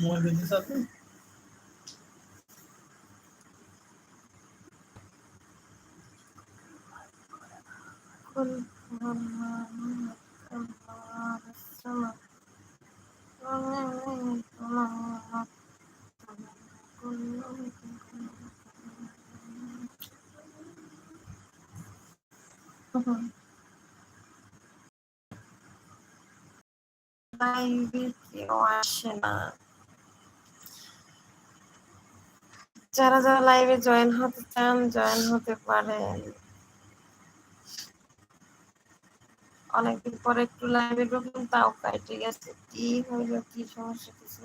Mobile business আছে قل هو الله الله الصمد لم يلد ولم يولد লাইভে কেউ আসে না যারা যারা লাইভে জয়েন হতে চান জয়েন হতে পারেন। অনেকদিন পরে একটু লাইভে ঢুকলাম, তাও কাটে গেছে। কি হইল, কি সমস্যা, কিছু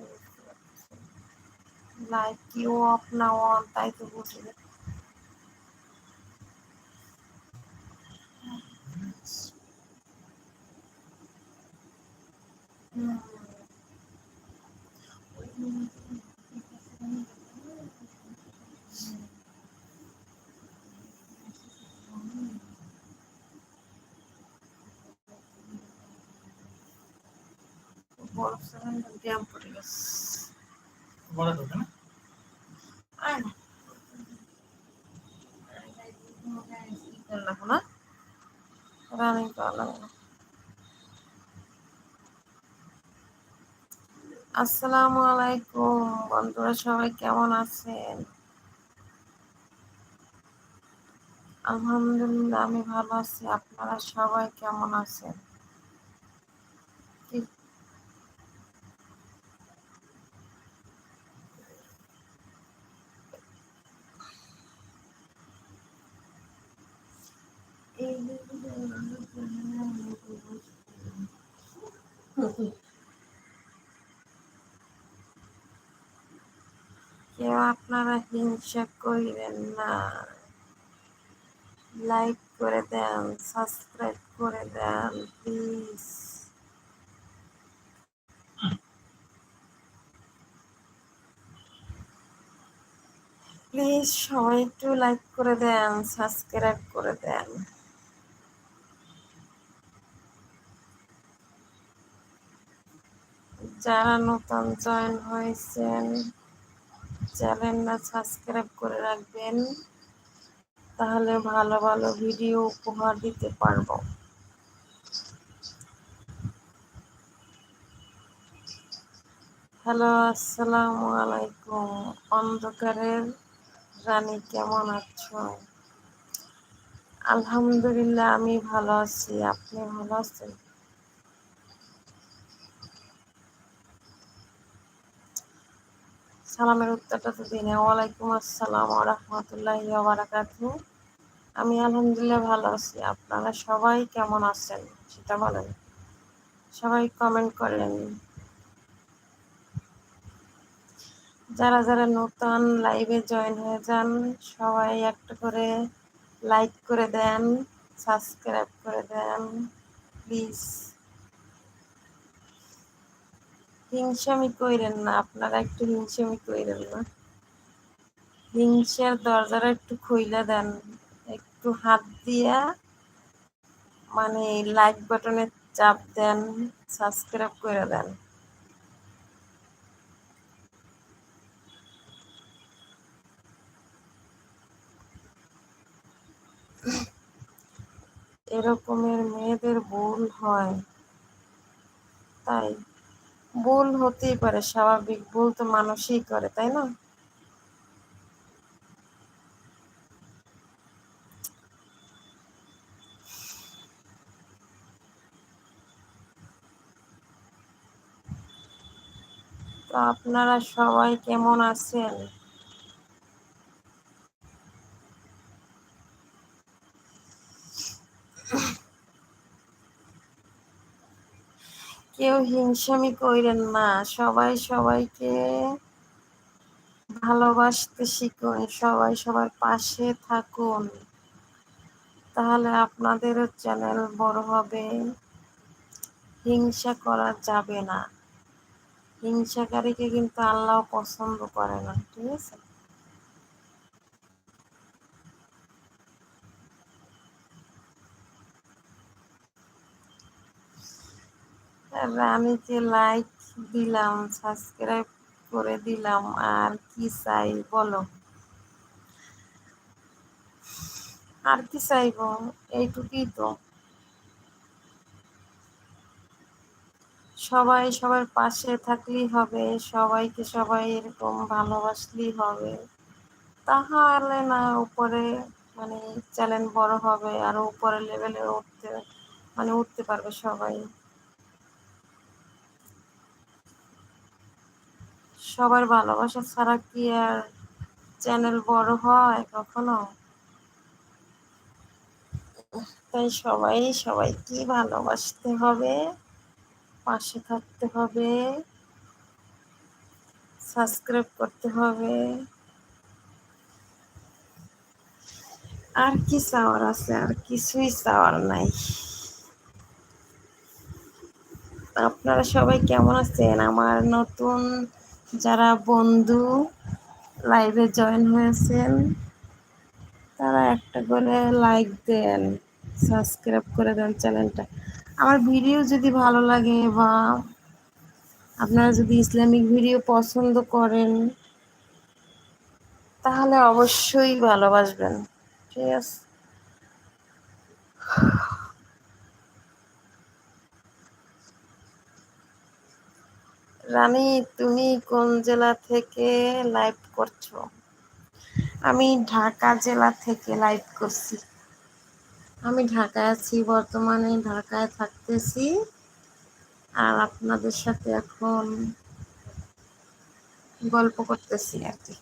লাইভ কি অফ না অন তাই তো বুঝি। বরফ সারান ব্যায়াম পড়ে গেছে আসসালামু আলাইকুম, বন্ধুরা সবাই কেমন আছেন? আলহামদুলিল্লাহ, আমি ভালো আছি। আপনারা সবাই কেমন আছেন? কি- কেউ আপনারা হিংসা করিবেন না। লাইক করে দেন সাবস্ক্রাইব করে দেন প্লিজ প্লিজ সবাই একটু লাইক করে দেন সাবস্ক্রাইব করে দেন। যারা নতুন জয়েন হয়েছেন চ্যানেলটা সাবস্ক্রাইব করে রাখবেন, তাহলে ভালো ভালো ভিডিও উপহার দিতে পারব। হ্যালো আসসালামু আলাইকুম। অন্ধকারের রানী কেমন আছো আলহামদুলিল্লাহ, আমি ভালো আছি। আপনি ভালো আছেন? সালামের উত্তরটা তো দিনে ওয়ালাইকুম আসসালাম রহমতুল্লাহ বারাকাতু আমি আলহামদুলিল্লাহ ভালো আছি। আপনারা সবাই কেমন আছেন? সেটা বলেন। সবাই কমেন্ট করেন। যারা যারা নতুন লাইভে জয়েন হয়ে যান, সবাই একটা করে লাইক করে দেন সাবস্ক্রাইব করে দেন। প্লিজ হিংসামি কইরেন না, আপনারা একটু হিংসামি কইরেন না। হিংসার দরজাটা একটু খুইলা দেন, একটু হাত দিয়া মানে লাইক বাটনে চাপ দেন সাবস্ক্রাইব করে দেন। এরকমের মেয়েদের ভুল হয়। তাই ভুল হতেই পারে স্বাভাবিক ভুল তো মানুষই করে তাই না? আপনারা সবাই কেমন আছেন? কেউ হিংসামি কইরেন না। সবাই সবাইকে ভালোবাসতে শিখুন, সবাই সবার পাশে থাকুন। তাহলে আপনাদেরও চ্যানেল বড় হবে। হিংসা করা যাবে না। হিংসাকারীকে কিন্তু আল্লাহ পছন্দ করে না, ঠিক আছে? তাহলে আমি যে লাইক দিলাম সাবস্ক্রাইব করে দিলাম, আর কি চাই বলো? আর কি চাইব? এইটুকুই তো। সবাই সবার পাশে থাকলেই হবে, সবাইকে সবাই এরকম ভালোবাসলেই হবে। তাহলে না, উপরে মানে চ্যালেঞ্জ বড় হবে, আর উপরে লেভেলে উঠতে মানে উঠতে পারবে সবাই। সবার ভালোবাসা ছাড়া কি আর চ্যানেল বড় হয় কখনো? তাই সবাই, সবাইকে ভালোবাসতে হবে, পাশে থাকতে হবে, সাবস্ক্রাইব করতে হবে। আর কি চাওয়ার আছে? আর কিছুই চাওয়ার নাই। আপনারা সবাই কেমন আছেন? আমার নতুন যারা বন্ধু লাইভে জয়েন হয়েছেন, তারা একটা করে লাইক দেন সাবস্ক্রাইব করে দেন চ্যানেলটা আমার ভিডিও যদি ভালো লাগে বা আপনারা যদি ইসলামিক ভিডিও পছন্দ করেন, তাহলে অবশ্যই ভালোবাসবেন। ঠিক আছে? রানী, তুমি কোন জেলা থেকে লাইভ করছ? আমি ঢাকা জেলা থেকে লাইভ করছি। আমি ঢাকায় আছি, বর্তমানে ঢাকায় থাকতেছি। আর আপনাদের সাথে এখন গল্প করতেছি আর কি।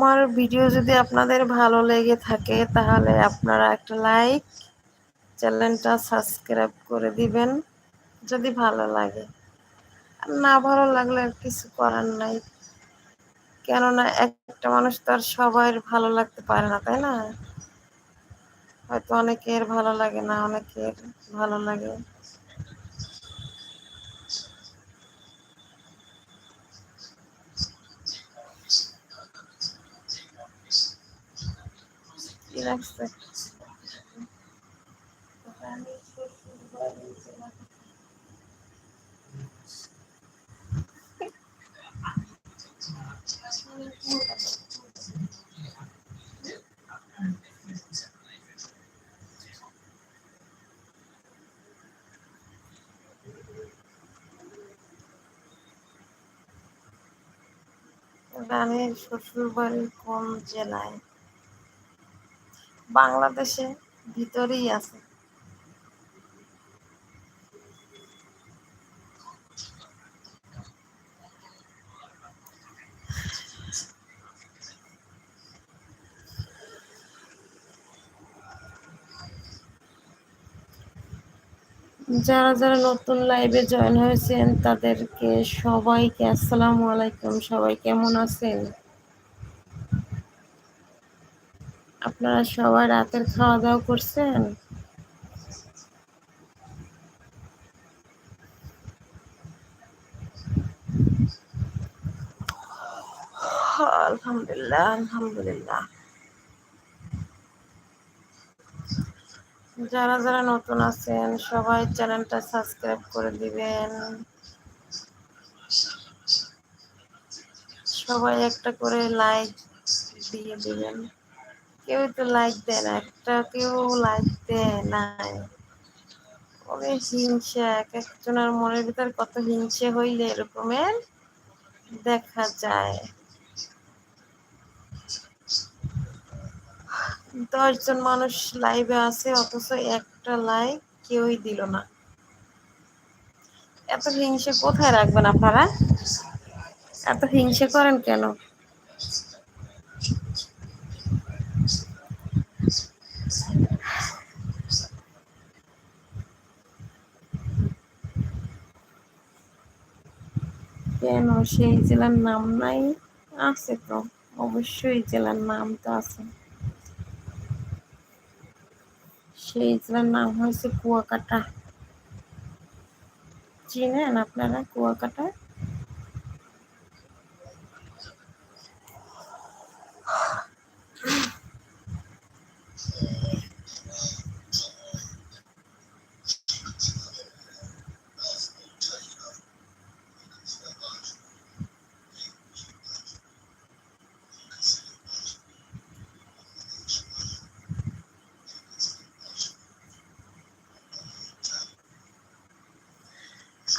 আমার ভিডিও যদি আপনাদের ভালো লেগে থাকে, তাহলে আপনারা একটা লাইক চ্যানেলটা সাবস্ক্রাইব করে দিবেন, যদি ভালো লাগে। আর না ভালো লাগলে কিছু করার নাই। কেননা একটা মানুষ তো আর সবার ভালো লাগতে পারে না, তাই না? হয়তো অনেকের ভালো লাগে না, অনেকের ভালো লাগে। কি রাখছে রানীর শ্বশুর বাড়ি কোন জেলায়? বাংলাদেশে ভিতরেই আছে। যারা যারা নতুন লাইভে জয়েন হয়েছেন, তাদেরকে সবাইকে আসসালামু আলাইকুম। সবাই কেমন আছেন? আপনারা সবাই রাতের খাওয়া দাওয়া করছেন? আলহামদুলিল্লাহ আলহামদুলিল্লাহ। যারা যারা নতুন আছেন, সবাই চ্যানেলটা সাবস্ক্রাইব করে দিবেন। সবাই একটা করে লাইক দিয়ে দিবেন। কেউ তো লাইক দেয় না, একটা কেউ লাইক দেয় নাই ওরে হিংসা, এক একজনের মনের ভিতর কত হিংসে হইলে এরকমের? দেখা যায়। দশজন মানুষ লাইভে আছে, অথচ একটা লাইক কেউই দিল না। এত হিংসে কোথায় রাখবেন আপনারা? এত হিংসে করেন কেন? কেন সেই জেলার নাম নাই, আছে তো, অবশ্যই জেলার নাম তো আছে। সেই জেলার নাম হয়েছে কুয়াকাটা। চিনেন আপনারা কুয়াকাটা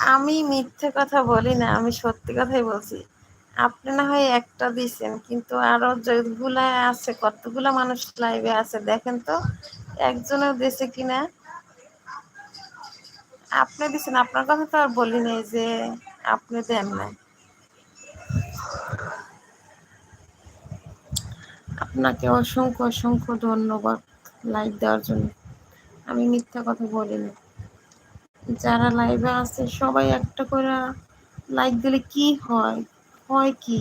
আমি মিথ্যে কথা বলি না, আমি সত্যি কথাই বলছি। আপনি না হয় একটা দিছেন, কিন্তু আরও যেগুলা আছে, কতগুলা মানুষ লাইভে আছে, দেখেন তো একজনের দেশে কিনা? আপনি দিছেন, আপনার কথা তো আর বলি নাই যে আপনি দেন নাই আপনাকে অসংখ্য অসংখ্য ধন্যবাদ লাইক দেওয়ার জন্য। আমি মিথ্যা কথা বলি না যারা লাইভে আছে, সবাই একটা করে লাইক দিলে কি হয়? হয় কি?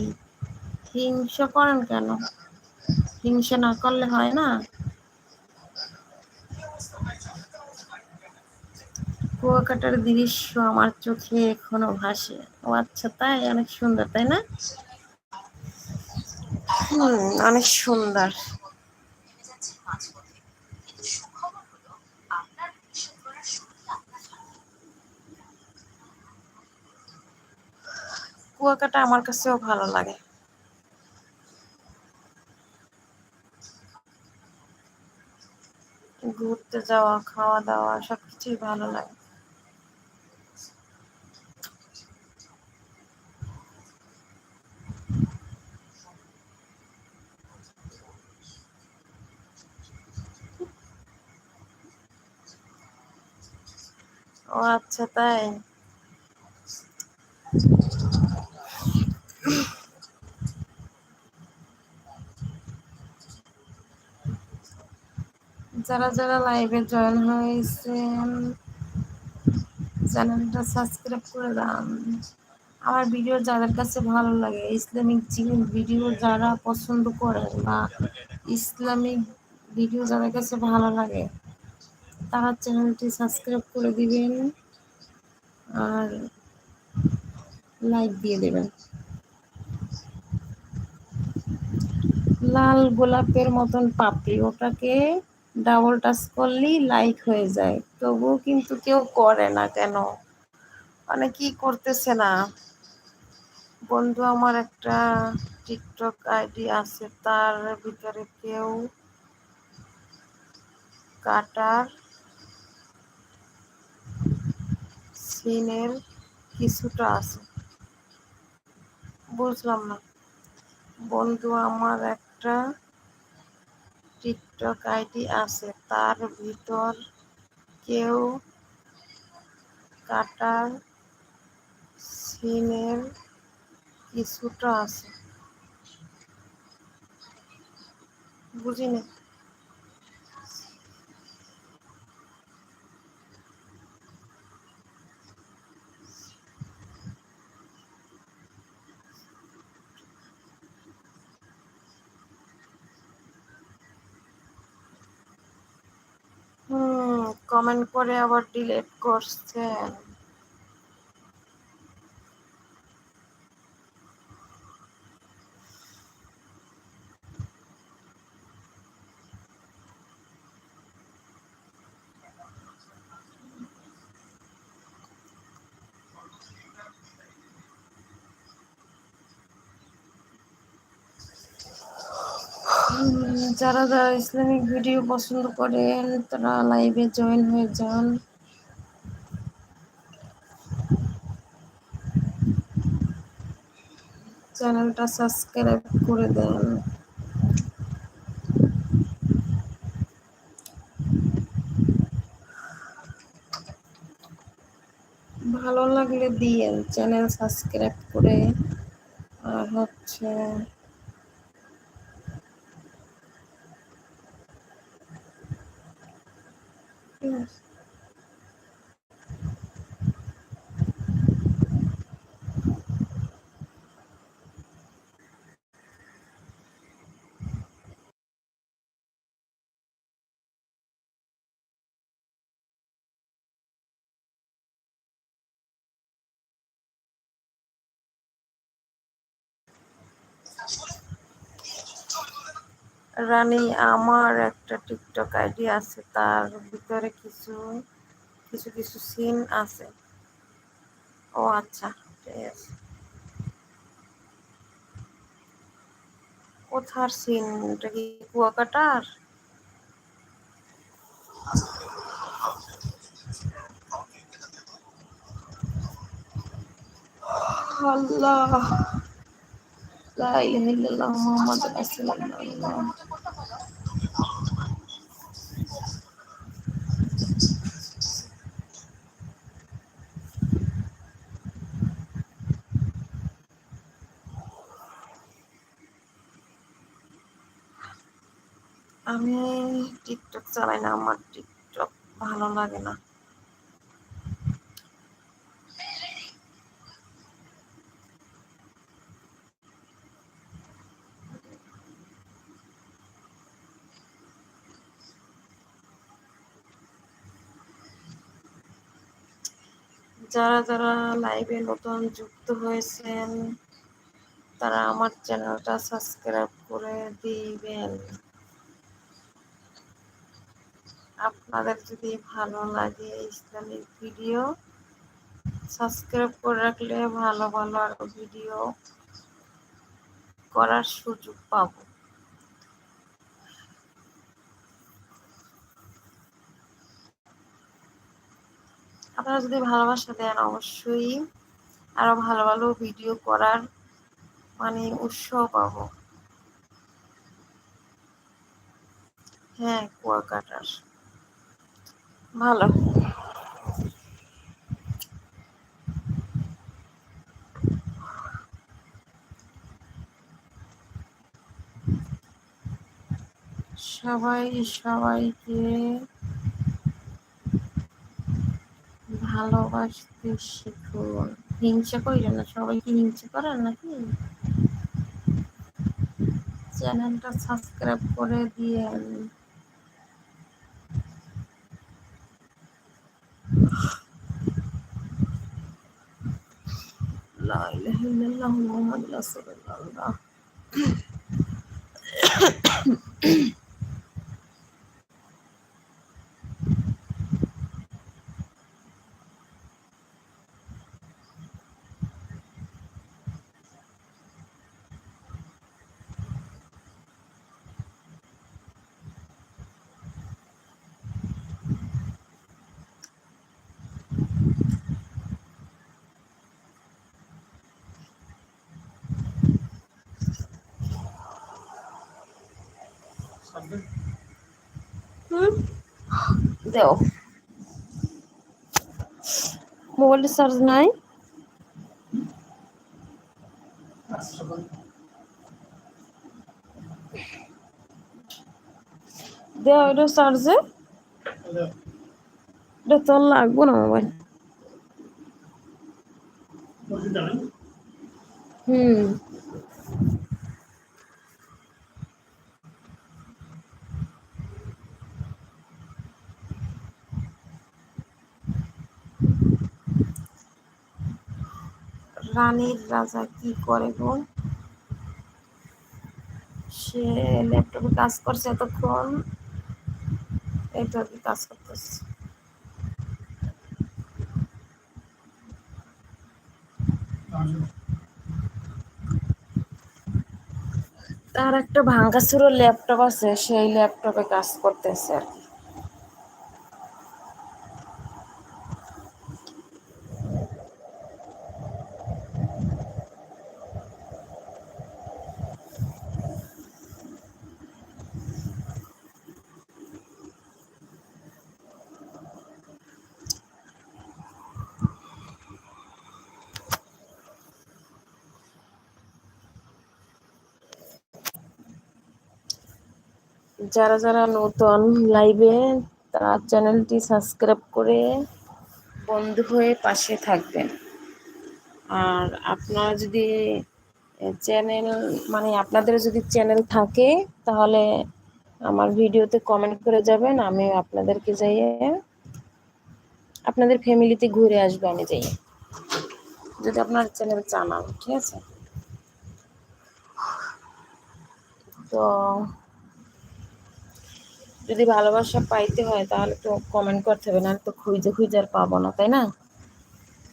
হিংসা করেন কেন? হিংসা না করলে হয় না? কুয়াকাটার দৃশ্য আমার চোখে এখনও ভাসে। ও আচ্ছা তাই? অনেক সুন্দর, তাই না? হুম, অনেক সুন্দর। কুয়াকাটা আমার কাছেও ভালো লাগে। ঘুরতে যাওয়া, খাওয়া দাওয়া, সবকিছুই ভালো লাগে। ও আচ্ছা তাই? যারা যারা লাইভে জয়েন হয়েছেন, চ্যানেলটা সাবস্ক্রাইব করে দান আমার ভিডিও যাদের কাছে ভালো লাগে, ইসলামিক ভিডিও যারা পছন্দ করেন বা ইসলামিক ভিডিও যাদের কাছে ভালো লাগে, তারা চ্যানেলটি সাবস্ক্রাইব করে দিবেন আর লাইক দিয়ে দেবেন। লাল গোলাপের মতন পাপড়ি ওটাকে ডাবল টাচ করলেই লাইক হয়ে যায়। তবুও কিন্তু কেউ করে না কেন? মানে কি করতেছে না? বন্ধু, আমার একটা টিকটক আইডি আছে, তার ভিতরে কেউ কাটার সিনের কিছুটা আছে। বুঝলাম না। বন্ধু, আমার একটা টিকটক আইডি আছে। তার ভিতর কেউ কাটা সিনের কিছুটা আছে। বুঝিনি। কমেন্ট করে আবার ডিলেট করছেন। যারা যারা ইসলামিক ভিডিও পছন্দ করেন, তারা লাইভে জয়েন হয়ে যান। চ্যানেলটা সাবস্ক্রাইব করে দেন। ভালো লাগলে দিয়েন চ্যানেল সাবস্ক্রাইব করে। আর হচ্ছে ঠিক রানী, আমার একটা টিকটক আইডি আছে, তার ভিতরে কিছু কিছু কিছু সিন আছে। ও আচ্ছা ঠিক আছে। কোথার সিন এটা কি কুয়াকাটার? আল্লাহ। লা ইলাহা ইল্লাল্লাহ মুহাম্মাদুর রাসূলুল্লাহ আমি টিকটক চালাই না আমার টিকটক ভালো লাগে না। যারা যারা লাইভে নতুন যুক্ত হয়েছেন, তারা আমার চ্যানেলটা সাবস্ক্রাইব করে দিবেন। আপনাদের যদি ভালো লাগে ইসলামিক ভিডিও সাবস্ক্রাইব করে রাখলে ভালো ভালো আরও ভিডিও করার সুযোগ পাবো। আপনারা যদি ভালোবাসা দেন, অবশ্যই আরও ভালো ভালো ভিডিও করার মানে উৎসাহ পাবো। হ্যাঁ কুয়াকাটার। ভালো। সবাই সবাইকে ভালোবাসতে শিখুন। হিংসা করিলেন না, সবাই কি হিংসা করেন নাকি? চ্যানেলটা সাবস্ক্রাইব করে দিয়েন। ইলাহা ইল্লাল্লাহু মুহাম্মাদুর রাসূলুল্লাহ। সাবজেক্ট হুম দেও। মোবাইল চার্জ নাই। দেও এটা চার্জে। এটা তো লাগবো না মোবাইল। হুম। রানীর রাজা কি করে গো? সে ল্যাপটপে কাজ করছে এতক্ষণ। এটা কি কাজ করতেছে। তার একটা ভাঙ্গাচুরো ল্যাপটপ আছে, সেই ল্যাপটপে কাজ করতেছে আর কি। যারা যারা নতুন লাইভে তারা চ্যানেলটি সাবস্ক্রাইব করে বন্ধু হয়ে পাশে থাকবেন। আর আপনারা যদি চ্যানেল মানে আপনাদের যদি চ্যানেল থাকে, তাহলে আমার ভিডিওতে কমেন্ট করে যাবেন, আমি আপনাদেরকে যাইয়ে, আপনাদের ফ্যামিলিতে ঘুরে আসব আমি যাই যদি আপনার চ্যানেল চান ঠিক আছে? তো যদি ভালোবাসা পাইতে হয়, তাহলে তো কমেন্ট করতে হবে না তো খুঁজে খুঁজে আর পাবো না, তাই না?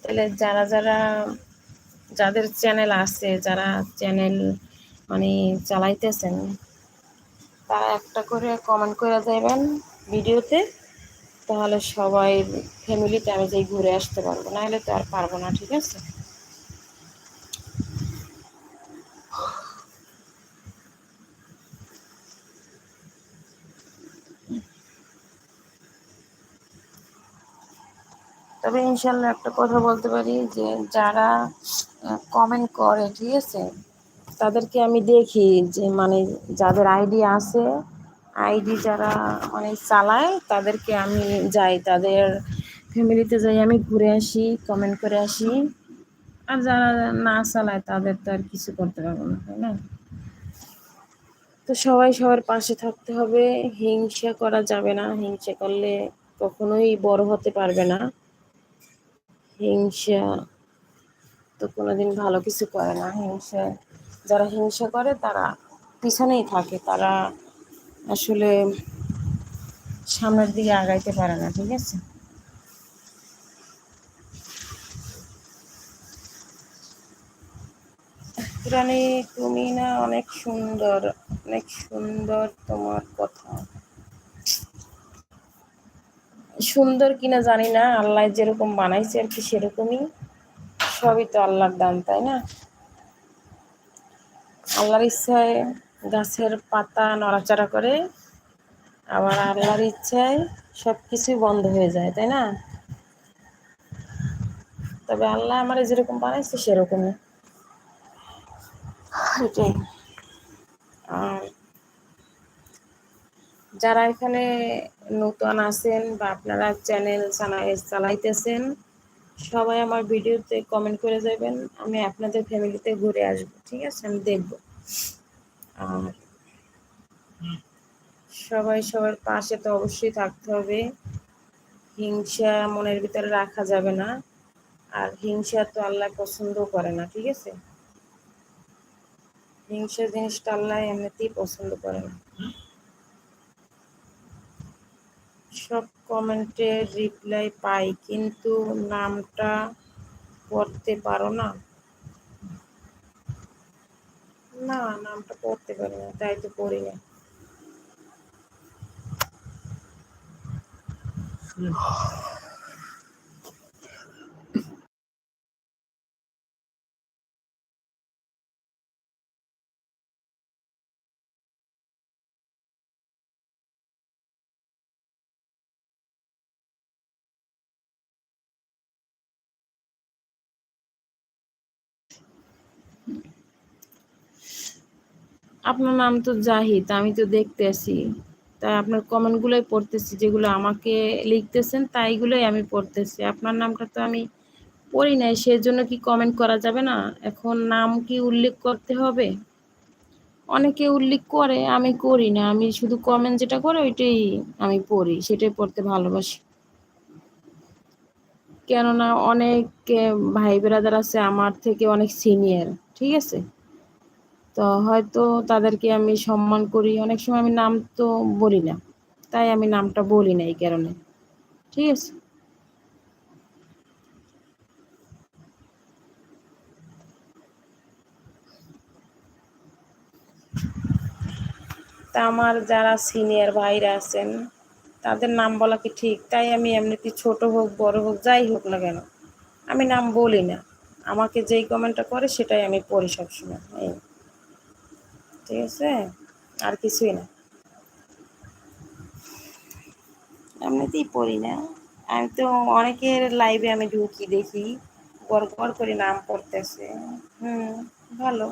তাহলে যারা যারা, যাদের চ্যানেল আছে, যারা চ্যানেল মানে চালাইতেছেন, তারা একটা করে কমেন্ট করে দেবেন ভিডিওতে, তাহলে সবাই ফ্যামিলিতে আমি যাই ঘুরে আসতে পারব, নাহলে তো আর পারব না, ঠিক আছে? তবে ইনশাল্লাহ একটা কথা বলতে পারি যে যারা কমেন্ট করে, ঠিক আছে? তাদেরকে আমি দেখি যে মানে যাদের আইডি আছে আইডি যারা মানে চালায়, তাদেরকে আমি যাই, তাদের ফ্যামিলিতে যাই, আমি ঘুরে আসি কমেন্ট করে আসি। আর যারা না চালায়, তাদের তো আর কিছু করতে পারব না, তাই না? তো সবাই সবার পাশে থাকতে হবে, হিংসা করা যাবে না, হিংসা করলে কখনোই বড় হতে পারবে না। হিংসা তো কোনোদিন ভালো কিছু করে না। হিংসা, যারা হিংসা করে তারা পিছনেই থাকে, তারা আসলে সামনের দিকে আগাইতে পারে না, ঠিক আছে? তুমি না অনেক সুন্দর অনেক সুন্দর তোমার কথা। সুন্দর কিনা জানি না আল্লাহ যেরকম বানাইছে আর কি সেরকমই। সবই তো আল্লাহর দান তাই না? আল্লাহর ইচ্ছায় গাছের পাতা নড়াচড়া করে আবার আল্লাহর ইচ্ছায় সব কিছুই বন্ধ হয়ে যায় তাই না? তবে আল্লাহ আমার যেরকম বানাইছে সেরকমই। এটাই। আর যারা এখানে নতুন আছেন বা আপনারা চ্যানেল চালাইতেছেন, সবাই আমার ভিডিওতে কমেন্ট করে যাবেন। আমি আপনাদের ফ্যামিলিতে ঘুরে আসব, ঠিক আছে? আমি দেখব। আর সবাই সবার পাশে তো অবশ্যই থাকতে হবে। হিংসা মনের ভিতরে রাখা যাবে না। আর হিংসা তো আল্লাহ পছন্দ করে না, ঠিক আছে? হিংসা জিনিসটা আল্লাহ এমনিতেই পছন্দ করে না। সব কমেন্টের রিপ্লাই পাই, কিন্তু নামটা পড়তে পারো না। না, নামটা পড়তে পারি না, তাই তো পড়ি না। আপনার নাম তো জাহিদ, আমি তো দেখতে আসি তাই আপনার কমেন্টগুলোই পড়তেছি, যেগুলো আমাকে লিখতেছেন তাইগুলোই আমি পড়তেছি। আপনার নামটা তো আমি পড়ি নাই, সেজন্য কি কমেন্ট করা যাবে না? এখন নাম কি উল্লেখ করতে হবে? অনেকে উল্লেখ করে, আমি করি না। আমি শুধু কমেন্ট যেটা করে, ওইটাই আমি পড়ি, সেটাই পড়তে ভালোবাসি। কেননা অনেক ভাই বেরাদার আছে, আমার থেকে অনেক সিনিয়র ঠিক আছে? তো হয়তো তাদেরকে আমি সম্মান করি। অনেক সময় আমি নাম তো বলি না। তাই আমি নামটা বলি না এই কারণে। ঠিক আছে? তা আমার যারা সিনিয়র ভাইরা আছেন, তাদের নাম বলা কি ঠিক? তাই আমি এমনিতে ছোট হোক, বড় হোক, যাই হোক না কেন, আমি নাম বলি না। আমাকে যেই কমেন্টটা করে, সেটাই আমি পড়ি সবসময়। এই। ঠিক আছে? আর কিছুই না। এমনিতেই পড়ি না। আমি তো অনেকের লাইভে আমি ঢুকি দেখি। গড় করে নাম পড়তেছে। হুম, ভালো।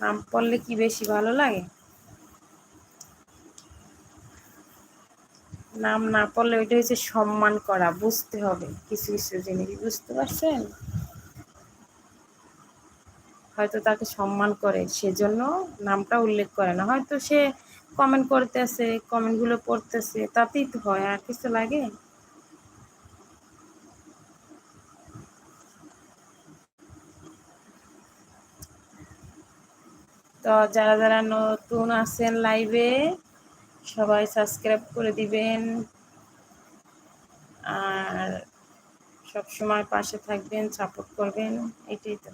নাম পড়লে কি বেশি ভালো লাগে? নাম না পড়লে ওইটা হচ্ছে সম্মান করা। বুঝতে হবে। কিছু কিছু জিনিস। বুঝতে পারছেন? হয়তো তাকে সম্মান করে, সেজন্য নামটা উল্লেখ করে না। হয়তো সে কমেন্ট করতেছে কমেন্টগুলো পড়তেছে, তাতেই তো হয়, আর কিছু লাগে? তো যারা যারা নতুন আছেন লাইভে সবাই সাবস্ক্রাইব করে দিবেন। আর সব সময় পাশে থাকবেন সাপোর্ট করবেন, এটাই তো।